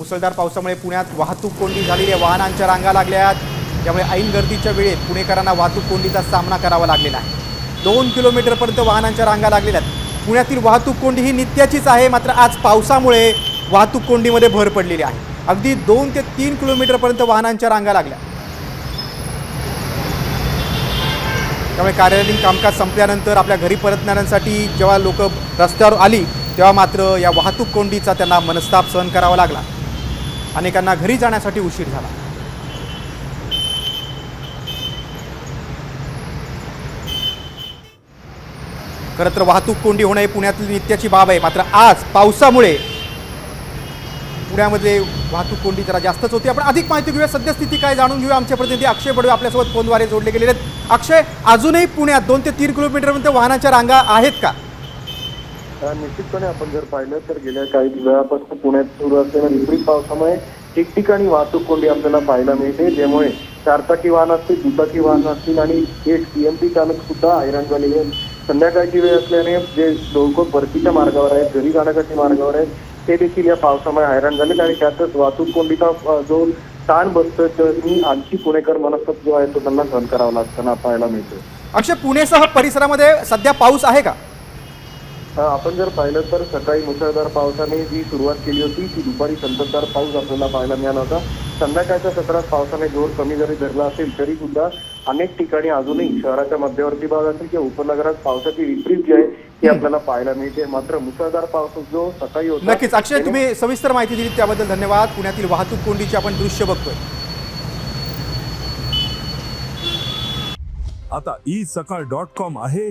मुसळधार पावसामुळे पुण्यात वाहतूक कोंडी झालेली आहे. वाहनांच्या रांगा लागल्या आहेत. त्यामुळे ऐन गर्दीच्या वेळेत पुणेकरांना वाहतूक कोंडीचा सामना करावा लागलेला आहे. दोन किलोमीटरपर्यंत वाहनांच्या रांगा लागलेल्या आहेत. पुण्यातील वाहतूक कोंडी ही नित्याचीच आहे. मात्र आज पावसामुळे वाहतूक कोंडीमध्ये भर पडलेली आहे. अगदी दोन ते तीन किलोमीटरपर्यंत वाहनांच्या रांगा लागल्या. त्यामुळे कार्यालयीन कामकाज संपल्यानंतर आपल्या घरी परतणाऱ्यांसाठी जेव्हा लोक रस्त्यावर आली तेव्हा मात्र या वाहतूक कोंडीचा त्यांना मनस्ताप सहन करावा लागला. अनेकांना घरी जाण्यासाठी उशीर झाला. खरं तर वाहतूक कोंडी होणं हे पुण्यातली नित्याची बाब आहे. मात्र आज पावसामुळे पुण्यामध्ये वाहतूक कोंडी जरा जास्तच होती. आपण अधिक माहिती घेऊया. सद्यस्थिती काय जाणून घेऊया आमचे प्रतिनिधी अक्षय बडवे. आपल्यासोबत फोनद्वारे जोडले गेलेले आहेत. अक्षय अजूनही पुण्यात दोन ते तीन किलोमीटरपर्यंत वाहनाच्या रांगा आहेत का? निश्चितपणे आपण जर पाहिलं तर गेल्या काही वेळापासून पुण्यात सुरू असलेल्या विपरीत पावसामुळे ठिकठिकाणी वाहतूक कोंडी आपल्याला पाहायला मिळते ज्यामुळे चारचाकी वाहन असतील दुचाकी वाहन असतील आणि थेट सीएमपी चालक सुद्धा हैराण झालेले आहेत. संध्याकाळची वेळ असल्याने जे लोक परतीच्या मार्गावर आहेत घरी जाण्यासाठी मार्गावर आहेत ते देखील या पावसामुळे हैराण झालेत आणि त्यातच वाहतूक कोंडीचा जो ताण बसतोय तर मी आणखी पुणेकर मनस्ताप जो आहे तो त्यांना सहन करावा लागताना पाहायला मिळतोय. अक्षय पुणेसह परिसरामध्ये सध्या पाऊस आहे का? आपण जर पाहिलं तर सकाळी मुसळधार पावसाने जी सुरुवात केली होती ती दुपारी संततधार पाऊस आपल्याला पाहायला मिळाला होता. संध्याकाळच्या सत्रात पावसाने जोर कमी जरी धरला असेल तरी सुद्धा अनेक ठिकाणी अजूनही शहराच्या मध्यवर्ती भाग असेल किंवा उपनगरात पावसाची विपरीत जी आहे ती आपल्याला पाहायला मिळते. मात्र मुसळधार पाऊस जो सकाळी होता नक्कीच. अक्षय तुम्ही सविस्तर माहिती दिली त्याबद्दल धन्यवाद. पुण्यातील वाहतूक कोंडीचे आपण दृश्य बघतोय. आता ई सकाळ डॉट कॉम आहे.